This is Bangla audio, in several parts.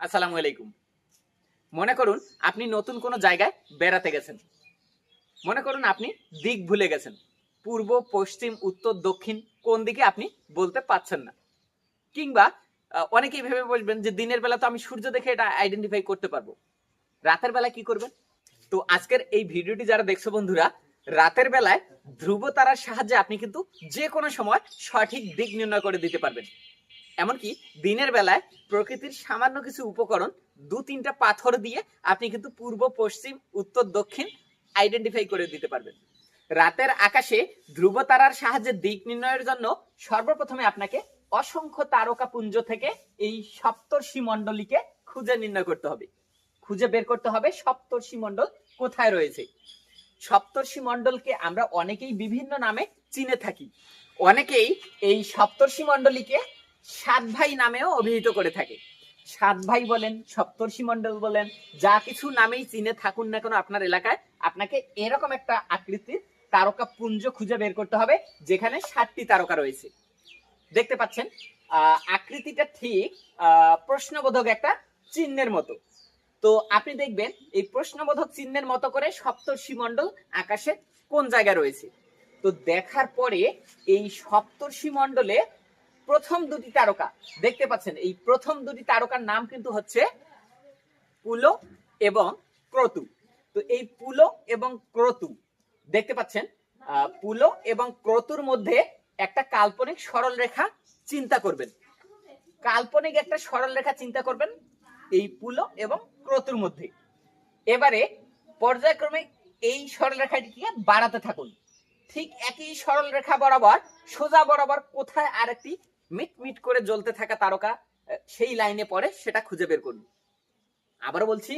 আসসালামু আলাইকুম। মনে করুন আপনি নতুন কোনো জায়গায় বেড়াতে গেছেন। মনে করুন আপনি দিক ভুলে গেছেন। পূর্ব, পশ্চিম, উত্তর, দক্ষিণ কোন দিকে আপনি বলতে পারছেন না। কিংবা অনেকেই ভেবে বলবেন যে দিনের বেলা তো আমি সূর্য দেখে এটা আইডেন্টিফাই করতে পারব। রাতের বেলা কি করবেন? তো আজকের এই ভিডিওটি যারা দেখছ বন্ধুরা, রাতের বেলায় ধ্রুব তারার সাহায্যে আপনি কিন্তু যে কোনো সময় সঠিক দিক নির্ণয় করে দিতে পারবেন। এমনকি দিনের বেলায় প্রকৃতির সামান্য কিছু উপকরণ দু তিনটা পাথর দিয়ে আপনি কিন্তু পূর্ব, পশ্চিম, উত্তর, দক্ষিণ আইডেন্টিফাই করে দিতে পারবেন। রাতের আকাশে ধ্রুব তারার সাহায্যে দিক নির্ণয়ের জন্য সর্বপ্রথমে আপনাকে অসংখ্য তারকা পুঞ্জ থেকে এই সপ্তর্ষি মণ্ডলীকে খুঁজে নির্ণয় করতে হবে। খুঁজে বের করতে হবে সপ্তর্ষি মণ্ডল কোথায় রয়েছে। সপ্তর্ষি মণ্ডলকে আমরা অনেকেই বিভিন্ন নামে চিনে থাকি। অনেকেই এই সপ্তর্ষি মণ্ডলীকে সাত ভাই নামেও অভিহিত করে থাকে। সাত ভাই বলেন, সপ্তর্ষি মণ্ডল বলেন, যা কিছু নামেই চিনে থাকুন না কেন আপনার এলাকায়, আপনাকে এরকম একটা আকৃতির তারকা পুঞ্জ খুঁজে বের করতে হবে, যেখানে সাতটি তারকা রয়েছে। দেখতে পাচ্ছেন আকৃতিটা ঠিক প্রশ্নবোধক একটা চিহ্নের মতো। তো আপনি দেখবেন, এই প্রশ্নবোধক চিহ্নের মতো করে সপ্তর্ষি মণ্ডল আকাশে কোন জায়গায় রয়েছে? তো দেখার পরে এই সপ্তর্ষি মণ্ডলে প্রথম দুটি তারকা। দেখতে পাচ্ছেন, এই প্রথম দুটি তারকার নাম কিন্তু হচ্ছে পুলো এবং ক্রতু। তো এই পুলো এবং ক্রতু, দেখতে পাচ্ছেন পুলো এবং ক্রতুর মধ্যে একটা কাল্পনিক সরল রেখা চিন্তা করবেন। কাল্পনিক একটা সরল রেখা চিন্তা করবেন এই পুলো এবং ক্রতুর মধ্যে। এবারে পর্যায়ক্রমে এই সরল রেখাটিকে বাড়াতে থাকুন। ঠিক একই সরল রেখা বরাবর, সোজা বরাবর কোথায় আরেকটি মিট মিট করে জ্বলতে থাকা তারকা সেই লাইনে পড়ে, সেটা খুঁজে বের করুন। আবারও বলছি,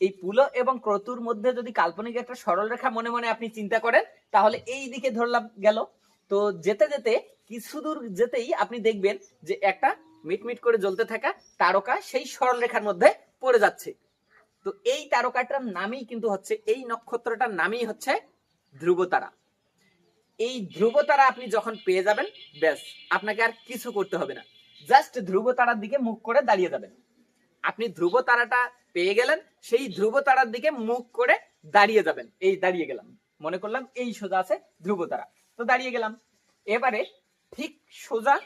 এই পুলো এবং ক্রতুর মধ্যে যদি কাল্পনিক একটা সরল রেখা মনে মনে আপনি চিন্তা করেন, তাহলে এই দিকে ধরলাম গেল। তো যেতে যেতে, কিছু দূর যেতেই আপনি দেখবেন যে একটা মিটমিট করে জ্বলতে থাকা তারকা সেই সরল রেখার মধ্যে পড়ে যাচ্ছে। তো এই তারকাটার নামই কিন্তু হচ্ছে, এই নক্ষত্রটার নামই হচ্ছে ধ্রুবতারা। এই ধ্রুবতারা আপনি যখন পেয়ে যাবেন, ব্যাস, আপনাকে আর কিছু করতে হবে না। জাস্ট ধ্রুবতারার দিকে মুখ করে দাঁড়িয়ে যাবেন। আপনি ধ্রুব তারাটা পেয়ে গেলেন, সেই ধ্রুব তারার দিকে মুখ করে দাঁড়িয়ে যাবেন। এই দাঁড়িয়ে গেলাম। মনে করলাম এই সোজা আছে ধ্রুব তারা তো দাঁড়িয়ে গেলাম। এবারে ঠিক সোজা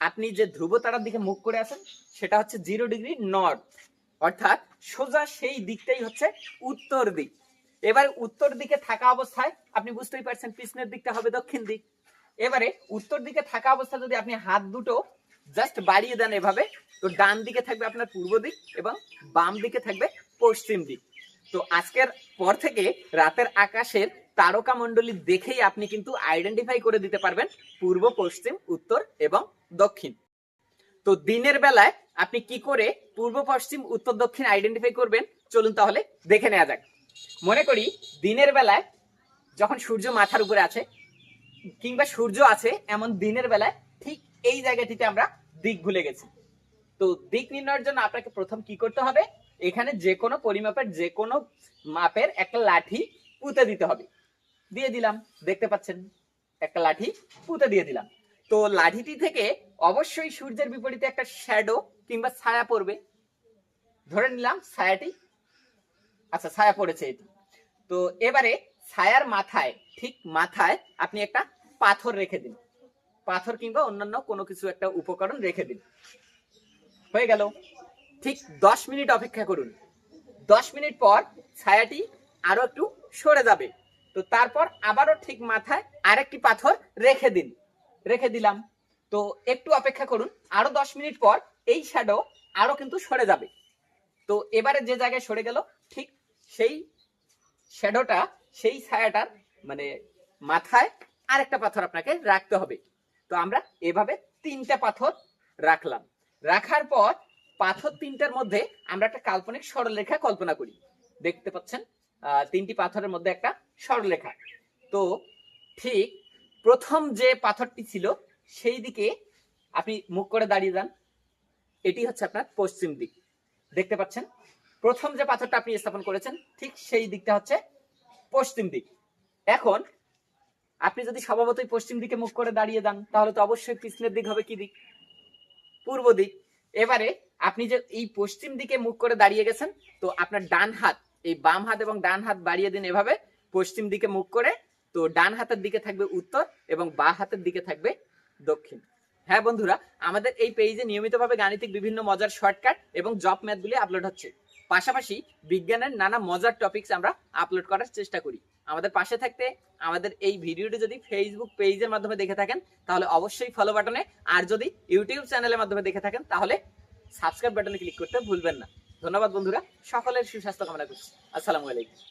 আপনি যে ধ্রুব তারার দিকে মুখ করে আছেন, সেটা হচ্ছে জিরো ডিগ্রি নর্থ। অর্থাৎ সোজা সেই দিকটাই হচ্ছে উত্তর দিক। এবার উত্তর দিকে থাকা অবস্থায় আপনি বুঝতেই পারছেন পিছনের দিকটা হবে দক্ষিণ দিক। এবারে উত্তর দিকে থাকা অবস্থায় যদি আপনি হাত দুটো জাস্ট বাড়িয়ে দেন এভাবে, তো ডান দিকে থাকবে আপনার পূর্ব দিক এবং বাম দিকে থাকবে পশ্চিম দিক। তো আজকের পর থেকে রাতের আকাশের তারকা মণ্ডলী দেখেই আপনি কিন্তু আইডেন্টিফাই করে দিতে পারবেন পূর্ব, পশ্চিম, উত্তর এবং দক্ষিণ। তো দিনের বেলায় আপনি কি করে পূর্ব, পশ্চিম, উত্তর, দক্ষিণ আইডেন্টিফাই করবেন? চলুন তাহলে দেখে নেওয়া যাক। মনে করি দিনের বেলায় যখন সূর্য মাথার উপরে আছে, কিংবা সূর্য আছে এমন দিনের বেলায় ঠিক এই জায়গাটিতে আমরা দিক ভুলে গেছি। তো দিক নির্ণয়ের জন্য আপনাকে প্রথম কি করতে হবে? এখানে যে কোনো পরিমাপের, যে কোনো মাপের একটা লাঠি পুঁতে দিতে হবে। দিয়ে দিলাম, দেখতে পাচ্ছেন, একটা লাঠি পুঁতে দিয়ে দিলাম। তো লাঠিটি থেকে অবশ্যই সূর্যের বিপরীতে একটা শ্যাডো কিংবা ছায়া পড়বে। ধরে নিলাম, ছায়াটি আচ্ছা ছায়া পড়েছে এটি তো। এবারে ছায়ার মাথায়, ঠিক মাথায় আপনি একটা পাথর রেখে দিন। পাথর কিংবা অন্যান্য কোনো কিছু একটা উপকরণ রেখে দিন। হয়ে গেল। ঠিক দশ মিনিট অপেক্ষা করুন। দশ মিনিট পর ছায়াটি আরও একটু সরে যাবে। তো তারপর আবারও ঠিক মাথায় আরেকটি পাথর রেখে দিন। রেখে দিলাম। তো একটু অপেক্ষা করুন। আরও দশ মিনিট পর এই শ্যাডো আরও কিন্তু সরে যাবে। তো এবারে যে জায়গায় সরে গেল, ঠিক সেই শ্যাডোটা, সেই ছায়াটার মানে মাথায় আরেকটা পাথর আপনাকে রাখতে হবে। তো আমরা এভাবে তিনটা পাথর রাখলাম। রাখার পর পাথর তিনটার মধ্যে আমরা একটা কাল্পনিক সরলরেখা কল্পনা করি। দেখতে পাচ্ছেন তিনটি পাথরের মধ্যে একটা সরলরেখা। তো ঠিক প্রথম যে পাথরটি ছিল, সেই দিকে আপনি মুখ করে দাঁড়িয়ে যান। এটি হচ্ছে আপনার পশ্চিম দিক। দেখতে পাচ্ছেন প্রথম যে পাথরটা আপনি স্থাপন করেছেন, ঠিক সেই দিকটা হচ্ছে পশ্চিম দিক। এখন আপনি যদি স্বভাবতই পশ্চিম দিকে মুখ করে দাঁড়িয়ে যান, তাহলে তো অবশ্যই পিছনের দিক হবে কি দিক? পূর্ব দিক। এবারে আপনি যে এই পশ্চিম দিকে মুখ করে দাঁড়িয়ে গেছেন, তো আপনার ডান হাত, এই বাম হাত এবং ডান হাত বাড়িয়ে দিন এভাবে, পশ্চিম দিকে মুখ করে, তো ডান হাতের দিকে থাকবে উত্তর এবং বা হাতের দিকে থাকবে দক্ষিণ। হ্যাঁ বন্ধুরা, আমাদের এই পেজে নিয়মিতভাবে গাণিতিক বিভিন্ন মজার শর্টকাট এবং জব ম্যাথগুলি আপলোড হচ্ছে। পাশাপাশি বিজ্ঞানের নানা মজার টপিকস আমরা আপলোড করার চেষ্টা করি। আমাদের পাশে থাকতে, আমাদের এই ভিডিওটি যদি ফেসবুক পেজের মাধ্যমে দেখে থাকেন, তাহলে অবশ্যই ফলো বাটনে আর যদি ইউটিউব চ্যানেলের মাধ্যমে দেখে থাকেন, তাহলে সাবস্ক্রাইব বাটনে ক্লিক করতে ভুলবেন না। ধন্যবাদ বন্ধুরা, সকলের সুস্বাস্থ্য কামনা করছি। আসসালামু আলাইকুম।